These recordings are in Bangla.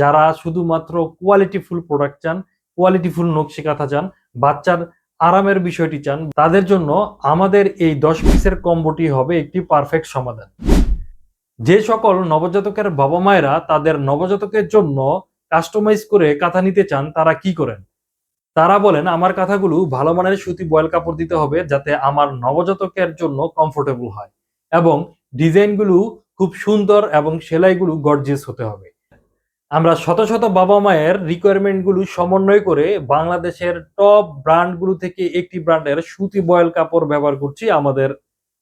যারা শুধুমাত্র কোয়ালিটিফুল প্রোডাক্ট চান কোয়ালিটিফুল নকশি কাঁথা চান, বাচ্চার আরামের বিষয়টি চান, তাদের জন্য আমাদের এই দশ পিসের কম্বোটি হবে একটি পারফেক্ট সমাধান। যে সকল নবজাতকের বাবা মায়েরা তাদের নবজাতকের জন্য কাস্টমাইজ করে কাঁথা নিতে চান, তারা কি করেন? তারা বলেন, আমার কাঁথাগুলো ভালো মানের সুতি, বয়েল কাপড় দিতে হবে যাতে আমার নবজাতকের জন্য কমফোর্টেবল হয় এবং ডিজাইনগুলো খুব সুন্দর এবং সেলাইগুলো গর্জিয়াস হতে হবে। আমরা শত শত বাবা মায়ের রিকোয়ারমেন্টগুলো সমন্বয় করে বাংলাদেশের টপ ব্র্যান্ডগুলো থেকে একটি ব্র্যান্ডের সুতি বয়েল কাপড় ব্যবহার করছি আমাদের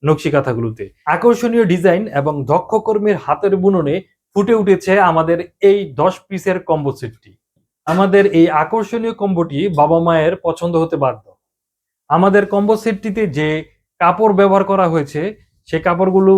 নকশি কাঁথাগুলোতে। আকর্ষণীয় ডিজাইন এবং দক্ষ কর্মীর হাতের বুননে ফুটে উঠেছে আমাদের এই দশ পিসের কম্বো সেটটি আমাদের এই আকর্ষণীয় কম্বোটি বাবা মায়ের পছন্দ হতে বাধ্য। আমাদের কম্বো সেটটিতে যে কাপড় ব্যবহার করা হয়েছে, সে কাপড়গুলো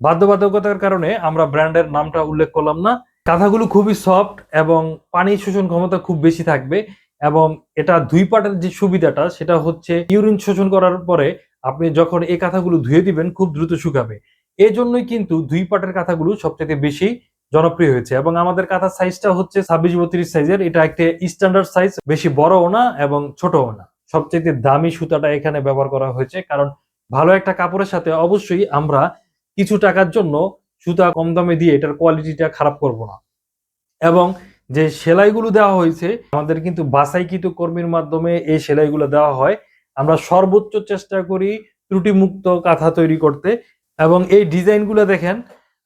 বাধ্যবাধকতার কারণে আমরা ব্র্যান্ডের নামটা উল্লেখ করলাম না। কাঁথাগুলো খুবই সফট এবং পানি শোষণ ক্ষমতা খুব বেশি থাকবে এবং এটা দুই পাটের যে সুবিধাটা, সেটা হচ্ছে ইউরিন শোষণ করার পরে আপনি যখন এই কাঁথাগুলো ধুয়ে দিবেন, খুব দ্রুত শুকাবে। এই জন্যই কিন্তু দুই পাটের কাঁথাগুলো সবচেয়ে বেশি জনপ্রিয় হয়েছে এবং আমাদের কাঁথার সাইজটা হচ্ছে ছাব্বিশ বত্রিশ সাইজের। এটা একটা স্ট্যান্ডার্ড সাইজ বেশি বড়ও না এবং ছোটও না। সবচেয়ে দামি সুতাটা এখানে ব্যবহার করা হয়েছে কারণ ভালো একটা কাপড়ের সাথে অবশ্যই আমরা কিছু টাকার জন্য সুতা কম দামে দিয়ে এটার কোয়ালিটিটা খারাপ করব না। এবং যে সেলাইগুলো দেওয়া হয়েছে, আমাদের কিন্তু বাসাইকৃত কর্মীর মাধ্যমে এই সেলাইগুলো দেওয়া হয়। আমরা সর্বোচ্চ চেষ্টা করি ত্রুটিমুক্ত কাঁথা তৈরি করতে এবং এই ডিজাইনগুলো দেখেন,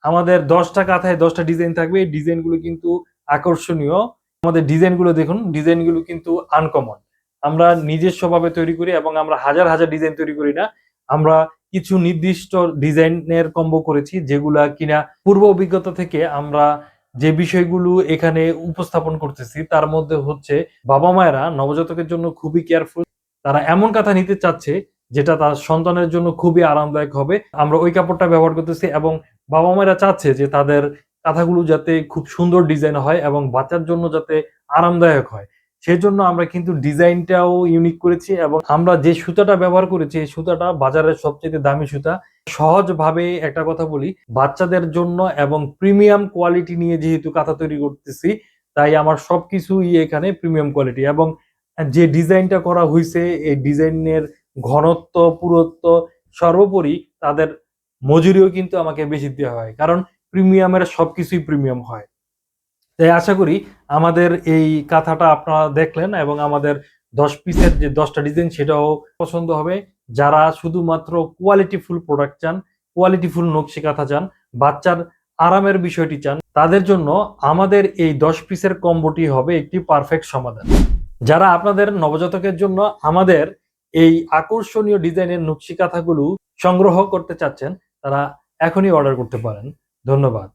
আমাদের দশটা কাঁথায় দশটা ডিজাইন থাকবে। এই ডিজাইনগুলো কিন্তু আকর্ষণীয়। আমাদের ডিজাইনগুলো দেখুন, ডিজাইনগুলো কিন্তু আনকমন আমরা নিজস্বভাবে তৈরি করি এবং আমরা হাজার হাজার ডিজাইন তৈরি করি না। আমরা কিছু নির্দিষ্ট ডিজাইনের কম্বো করেছি যেগুলা কিনা পূর্ব অভিজ্ঞতা থেকে আমরা যে বিষয়গুলো এখানে উপস্থাপন করতেছি, তার মধ্যে হচ্ছে বাবা মায়েরা নবজাতকের জন্য খুবই কেয়ারফুল তারা এমন কাঁথা নিতে চাচ্ছে যেটা তার সন্তানের জন্য খুবই আরামদায়ক হবে। আমরা ওই কাপড়টা ব্যবহার করতেছি এবং বাবা মায়েরা চাচ্ছে যে তাদের কাঁথাগুলো যাতে খুব সুন্দর ডিজাইন হয় এবং বাচ্চার জন্য যাতে আরামদায়ক হয়। সেজন্য আমরা কিন্তু ডিজাইনটাও ইউনিক করেছি এবং আমরা যে সুতাটা ব্যবহার করেছি, এই সুতাটা বাজারের সবচেয়ে দামি সুতা। সহজভাবে একটা কথা বলি, বাচ্চাদের জন্য এবং প্রিমিয়াম কোয়ালিটি নিয়ে যেহেতু কাঁথা তৈরি করতেছি, তাই আমার সবকিছুই এখানে প্রিমিয়াম কোয়ালিটি এবং যে ডিজাইনটা করা হয়েছে এই ডিজাইনের ঘনত্ব, পুরুত্ব সর্বোপরি তাদের মজুরিও কিন্তু আমাকে বেশি দেওয়া হয়, কারণ প্রিমিয়ামের সবকিছুই প্রিমিয়াম হয়। তাই আশা করি আমাদের এই কাঁথাটা আপনারা দেখলেন এবং আমাদের দশ পিসের যে দশটা ডিজাইন সেটাও পছন্দ হবে। যারা শুধুমাত্র কোয়ালিটিফুল প্রোডাক্ট চান কোয়ালিটিফুল নকশি কাঁথা চান, বাচ্চার আরামের বিষয়টি চান, তাদের জন্য আমাদের এই দশ পিসের কম্বোটি হবে একটি পারফেক্ট সমাধান। যারা আপনাদের নবজাতকের জন্য আমাদের এই আকর্ষণীয় ডিজাইনের নকশি কাঁথাগুলো সংগ্রহ করতে চাচ্ছেন, তারা এখনই অর্ডার করতে পারেন। ধন্যবাদ।